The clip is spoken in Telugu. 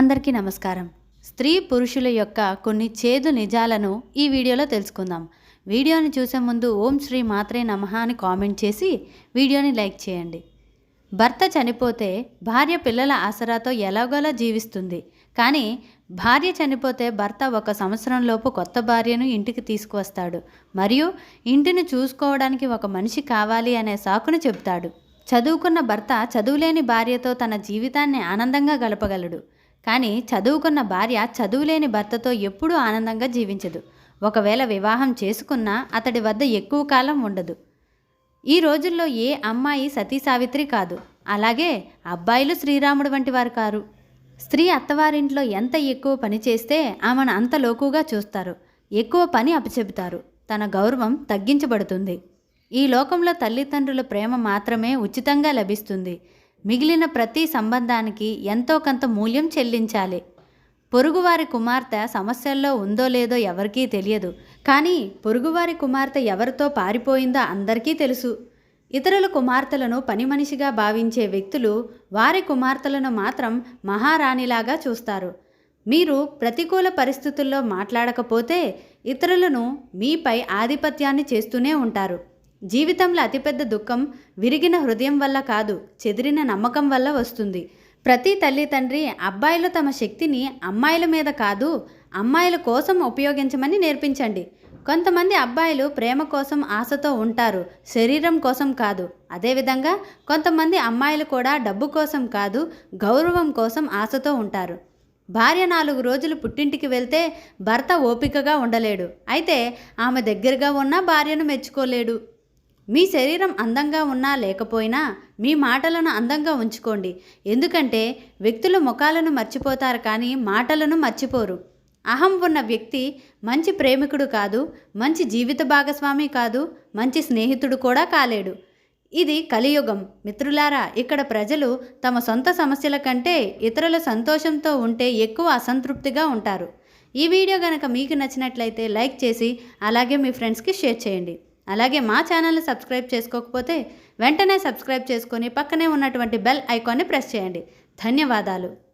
అందరికీ నమస్కారం. స్త్రీ పురుషుల యొక్క కొన్ని చేదు నిజాలను ఈ వీడియోలో తెలుసుకుందాం. వీడియోని చూసే ముందు ఓం శ్రీ మాత్రే నమః అని కామెంట్ చేసి వీడియోని లైక్ చేయండి. భర్త చనిపోతే భార్య పిల్లల ఆసరాతో ఎలాగోలా జీవిస్తుంది. కానీ భార్య చనిపోతే భర్త ఒక సంవత్సరంలోపు కొత్త భార్యను ఇంటికి తీసుకువస్తాడు. మరియు ఇంటిని చూసుకోవడానికి ఒక మనిషి కావాలి అనే సాకును చెబుతాడు. చదువుకున్న భర్త చదువులేని భార్యతో తన జీవితాన్ని ఆనందంగా గడపగలడు. కానీ చదువుకున్న భార్య చదువులేని భర్తతో ఎప్పుడూ ఆనందంగా జీవించదు. ఒకవేళ వివాహం చేసుకున్నా అతడి వద్ద ఎక్కువ కాలం ఉండదు. ఈ రోజుల్లో ఏ అమ్మాయి సతీ సావిత్రి కాదు. అలాగే అబ్బాయిలు శ్రీరాముడు వంటి వారు కారు. స్త్రీ అత్తవారింట్లో ఎంత ఎక్కువ పని చేస్తే ఆమెను అంత లోకుగా చూస్తారు. ఎక్కువ పని అప్పచెబుతారు. తన గౌరవం తగ్గించబడుతుంది. ఈ లోకంలో తల్లిదండ్రుల ప్రేమ మాత్రమే ఉచితంగా లభిస్తుంది. మిగిలిన ప్రతి సంబంధానికి ఎంతో కొంత మూల్యం చెల్లించాలి. పొరుగువారి కుమార్తె సమస్యల్లో ఉందో లేదో ఎవరికీ తెలియదు. కానీ పొరుగువారి కుమార్తె ఎవరితో పారిపోయిందో అందరికీ తెలుసు. ఇతరుల కుమార్తెలను పని మనిషిగా భావించే వ్యక్తులు వారి కుమార్తెలను మాత్రం మహారాణిలాగా చూస్తారు. మీరు ప్రతికూల పరిస్థితుల్లో మాట్లాడకపోతే ఇతరులను మీపై ఆధిపత్యాన్ని చేస్తూనే ఉంటారు. జీవితంలో అతిపెద్ద దుఃఖం విరిగిన హృదయం వల్ల కాదు చెదిరిన నమ్మకం వల్ల వస్తుంది. ప్రతి తల్లి తండ్రి అబ్బాయిలు తమ శక్తిని అమ్మాయిల మీద కాదు అమ్మాయిల కోసం ఉపయోగించమని నేర్పించండి. కొంతమంది అబ్బాయిలు ప్రేమ కోసం ఆశతో ఉంటారు శరీరం కోసం కాదు. అదేవిధంగా కొంతమంది అమ్మాయిలు కూడా డబ్బు కోసం కాదు గౌరవం కోసం ఆశతో ఉంటారు. భార్య నాలుగు రోజులు పుట్టింటికి వెళ్తే భర్త ఓపికగా ఉండలేడు. అయితే ఆమె దగ్గరగా ఉన్న భార్యను మెచ్చుకోలేడు. మీ శరీరం అందంగా ఉన్నా లేకపోయినా మీ మాటలను అందంగా ఉంచుకోండి. ఎందుకంటే వ్యక్తులు ముఖాలను మర్చిపోతారు కానీ మాటలను మర్చిపోరు. అహం ఉన్న వ్యక్తి మంచి ప్రేమికుడు కాదు మంచి జీవిత భాగస్వామి కాదు మంచి స్నేహితుడు కూడా కాలేడు. ఇది కలియుగం. మిత్రులారా ఇక్కడ ప్రజలు తమ సొంత సమస్యల కంటే ఇతరుల సంతోషంతో ఉంటే ఎక్కువ అసంతృప్తిగా ఉంటారు. ఈ వీడియో కనుక మీకు నచ్చినట్లయితే లైక్ చేసి అలాగే మీ ఫ్రెండ్స్కి షేర్ చేయండి. అలాగే మా ఛానల్ని సబ్స్క్రైబ్ చేసుకోకపోతే వెంటనే సబ్స్క్రైబ్ చేసుకొని పక్కనే ఉన్నటువంటి బెల్ ఐకాన్ని ప్రెస్ చేయండి. ధన్యవాదాలు.